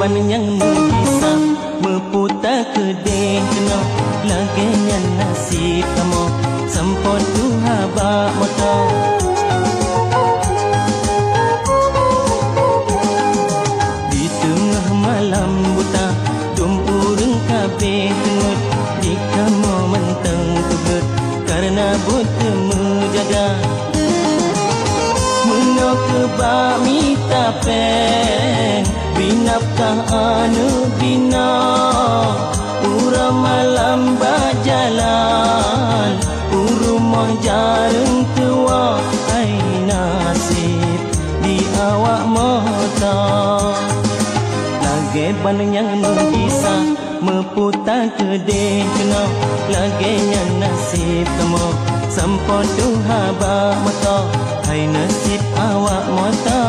Lagi yang bisa Meputar ke Lagi yang nasib kamu. Sempot tu habak motor Di tengah malam buta Dum urung kabeh tengut Jika mau menteng tugut Karena buta menjaga. Menok bak minta pen Binapkah anu bina? Ura malam berjalan Urumah jarang tua. Hai nasib di awak mata. Lagi ban yang bisa Meputar ke kena Lagi yang nasib kamu Sampah tu habak mata. Hai nasib awak mata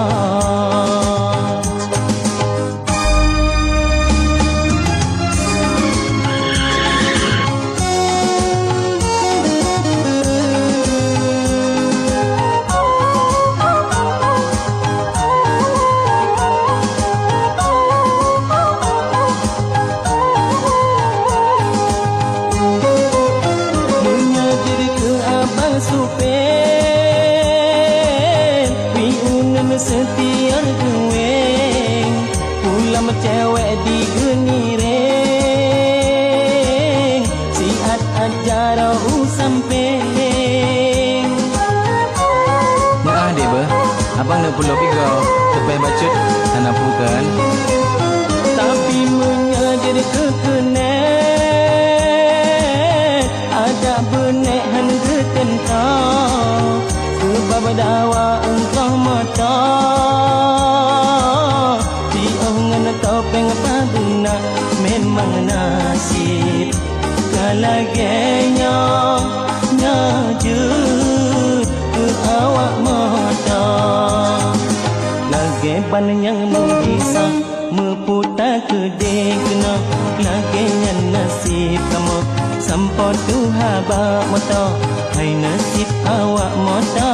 setiar geweng Pulang cewek di genireng Sihat ajar usampeng Nah, adik ber. Abang nak pulau pigau. Tepai bacut. Tak nak Memang nasib Kalagenya Nyajut ke awak mata. Lagi ban yang bisa Meputar ke kena. Lagi yang nasib kamu Sampah tu habak mata. Hai nasib awak mata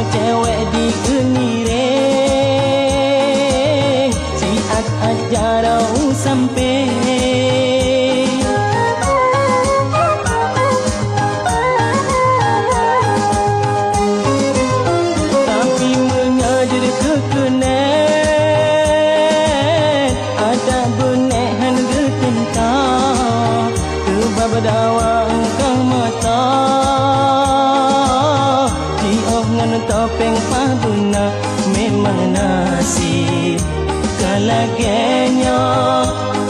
sama cewek di geniring Siat aja dau sampai Tapi mengajar kekenan Ada benek han gekentang Kebab dawa engkau mata topeng paguna Memang nasib. Kalagenya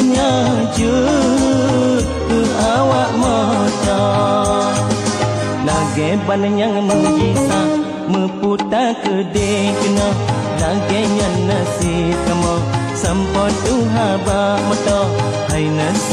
Nyajut ke awak mata Lagi yang menggisa Meputar ke kena. Lagi yang nasib kamu Sampah tu habak mata Hai mata